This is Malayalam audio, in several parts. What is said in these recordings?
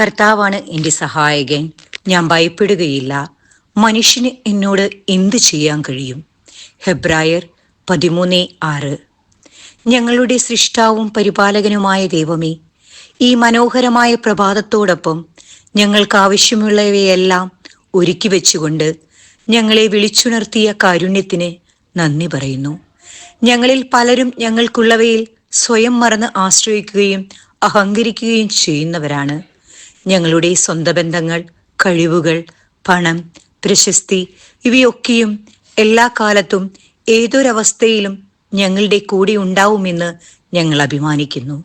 കർത്താവാണ് എന്റെ സഹായകൻ. ഞാൻ ഭയപ്പെടുകയില്ല. മനുഷ്യന് എന്നോട് എന്ത് ചെയ്യാൻ കഴിയും? ഹെബ്രായർ പതിമൂന്ന് ആറ്. ഞങ്ങളുടെ സൃഷ്ടാവും പരിപാലകനുമായ ദൈവമേ ഈ മനോഹരമായ പ്രഭാതത്തോടൊപ്പം ഞങ്ങൾക്ക് ആവശ്യമുള്ളവയെല്ലാം ഒരുക്കി വെച്ചുകൊണ്ട് ഞങ്ങളെ വിളിച്ചുണർത്തിയ കാരുണ്യത്തിന് നന്ദി പറയുന്നു. ഞങ്ങളിൽ പലരും ഞങ്ങൾക്കുള്ളവയിൽ സ്വയം മറന്ന് ആശ്രയിക്കുകയും അഹങ്കരിക്കുകയും ചെയ്യുന്നവരാണ്. ഞങ്ങളുടെ സ്വന്തം ബന്ധങ്ങൾ കഴിവുകൾ പണം പ്രശസ്തി ഇവയൊക്കെയും എല്ലാ കാലത്തും ഏതൊരവസ്ഥയിലും ഞങ്ങളുടെ കൂടെ ഉണ്ടാവുമെന്ന് ഞങ്ങൾ അഭിമാനിക്കുന്നു.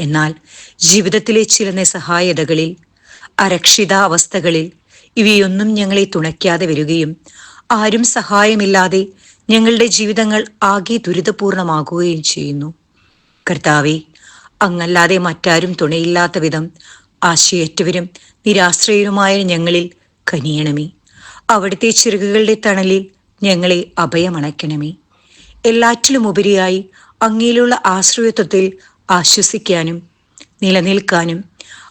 എന്നാൽ ജീവിതത്തിലെ ചില നിസ്സഹായതകളിൽ അരക്ഷിതാവസ്ഥകളിൽ ഇവയൊന്നും ഞങ്ങളെ തുണയ്ക്കാതെ വരികയും ആരും സഹായമില്ലാതെ ഞങ്ങളുടെ ജീവിതങ്ങൾ ആകെ ദുരിതപൂർണമാകുകയും ചെയ്യുന്നു. കർത്താവെ അങ്ങല്ലാതെ മറ്റാരും തുണയില്ലാത്ത വിധം ആശയറ്റവരും നിരാശ്രയരുമായ ഞങ്ങളിൽ കനിയണമേ. അവിടുത്തെ ചിറകുകളുടെ തണലിൽ ഞങ്ങളെ അഭയമണയ്ക്കണമേ. എല്ലാറ്റിലും ഉപരിയായി അങ്ങയിലുള്ള ആശ്രയത്വത്തിൽ ആശ്വസിക്കാനും നിലനിൽക്കാനും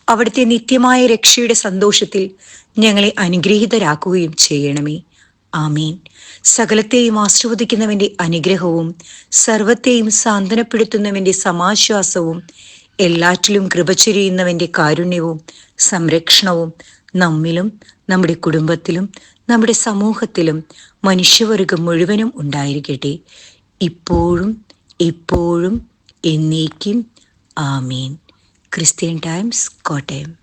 അവിടുത്തെ നിത്യമായ രക്ഷയുടെ സന്തോഷത്തിൽ ഞങ്ങളെ അനുഗ്രഹീതരാക്കുകയും ചെയ്യണമേ. ആമീൻ. സകലത്തെയും ആശ്രവദിക്കുന്നവന്റെ അനുഗ്രഹവും സർവത്തെയും സാന്ത്വനപ്പെടുത്തുന്നവന്റെ സമാശ്വാസവും എല്ലാറ്റിലും കൃപ ചെരിയുന്നവന്റെ കാരുണ്യവും സംരക്ഷണവും നമ്മിലും നമ്മുടെ കുടുംബത്തിലും നമ്മുടെ സമൂഹത്തിലും മനുഷ്യവർഗം മുഴുവനും ഉണ്ടായിരിക്കട്ടെ. ഇപ്പോഴും എപ്പോഴും എന്നേക്കും ആമീൻ. Christian times Kottayam.